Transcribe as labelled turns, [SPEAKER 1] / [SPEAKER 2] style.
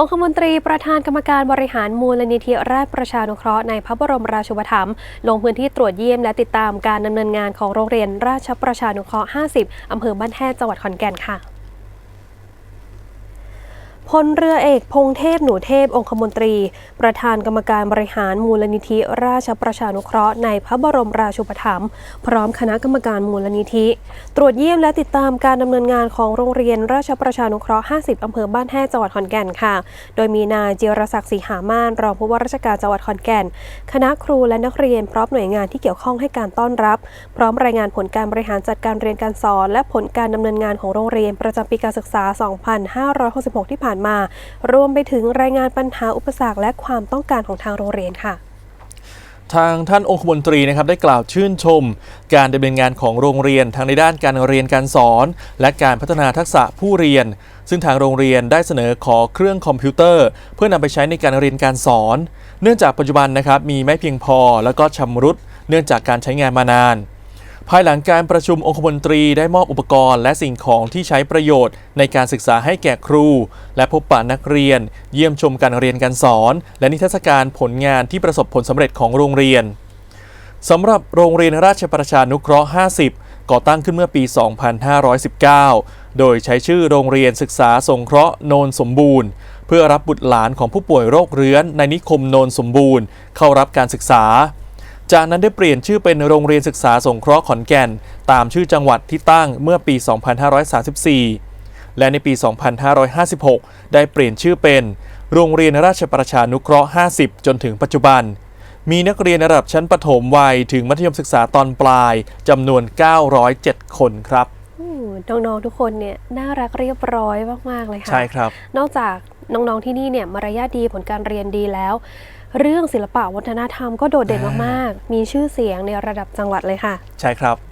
[SPEAKER 1] องคมนตรีประธานกรรมการบริหารมูลนิธิราชประชานุเคราะห์ในพระบรมราชูปถัมภ์ลงพื้นที่ตรวจเยี่ยมและติดตามการดำเนินงานของโรงเรียนราชประชานุเคราะห์ 50 อำเภอบ้านแท่จังหวัดขอนแก่นค่ะ พลเรือเอกพงเทพหนูเทพองคมนตรี ประธานกรรมการบริหารมูลนิธิราชประชานุเคราะห์ในพระบรมราชูปถัมภ์พร้อมคณะกรรมการมูลนิธิ ตรวจเยี่ยมและติดตามการดำเนินงานของโรงเรียนราชประชานุเคราะห์ 50อำเภอบ้านแฮดจังหวัดขอนแก่นค่ะ โดยมีนายเจียรศักดิ์ศรีหามานรองผู้ว่าราชการจังหวัดขอนแก่น คณะครูและนักเรียนพร้อมหน่วยงานที่เกี่ยวข้องให้การต้อนรับ พร้อมรายงานผลการบริหารจัดการเรียนการสอน และผลการดำเนินงานของโรงเรียนประจำปีการศึกษา 2566 ที่ผ่านมา รวมไปถึงรายงานปัญหาอุปสรรคและความต้องการของทางโรงเรียนค่ะ
[SPEAKER 2] ทางท่านองคมนตรีนะครับได้กล่าวชื่นชม การดำเนินงานของโรงเรียนทั้งในด้านการเรียนการสอน และการพัฒนาทักษะผู้เรียน ซึ่งทางโรงเรียนได้เสนอขอเครื่องคอมพิวเตอร์ เพื่อนำไปใช้ในการเรียนการสอน เนื่องจากปัจจุบันนะครับมีไม่เพียงพอแล้วก็ชำรุด เนื่องจากการใช้งานมานาน ภายหลังการประชุมองคมนตรีได้มอบอุปกรณ์และสิ่งของที่ใช้ประโยชน์ในการศึกษาให้แก่ครู และพบปะนักเรียน เยี่ยมชมการเรียนการสอน และนิทรรศการผลงานที่ประสบผลสำเร็จของโรงเรียนสำหรับโรงเรียนราชประชานุเคราะห์ 50 ก่อตั้งขึ้นเมื่อปี 2519 โดยใช้ชื่อโรงเรียนศึกษาสงเคราะห์โนนสมบูรณ์ เพื่อรับบุตรหลานของผู้ป่วยโรคเรื้อนในนิคมโนนสมบูรณ์ เข้ารับการศึกษา จากนั้นได้เปลี่ยนชื่อเป็นโรงเรียนศึกษาสงเคราะห์ขอนแก่น ตามชื่อจังหวัดที่ตั้งเมื่อปี 2534 และในปี 2556 ได้เปลี่ยนชื่อเป็น โรงเรียนราชประชานุเคราะห์ 50 จนถึงปัจจุบัน มีนักเรียนระดับชั้นประถมวัยถึงมัธยมศึกษาตอนปลายจำนวน 907 คนครับ
[SPEAKER 1] อืมน้องๆทุกคนเนี่ยน่ารักเรียบร้อยมากๆเลยค่ะ
[SPEAKER 2] ใช่ครับ
[SPEAKER 1] นอกจาก น้องๆที่นี่เนี่ยมารยาทดีผลการเรียนดีแล้ว เรื่องศิลปะวัฒนธรรมก็โดดเด่น
[SPEAKER 2] อ่าม
[SPEAKER 1] มากๆ มีชื่อเสียงในระดับจังหวัดเลยค่ะ
[SPEAKER 2] ใช่ครับ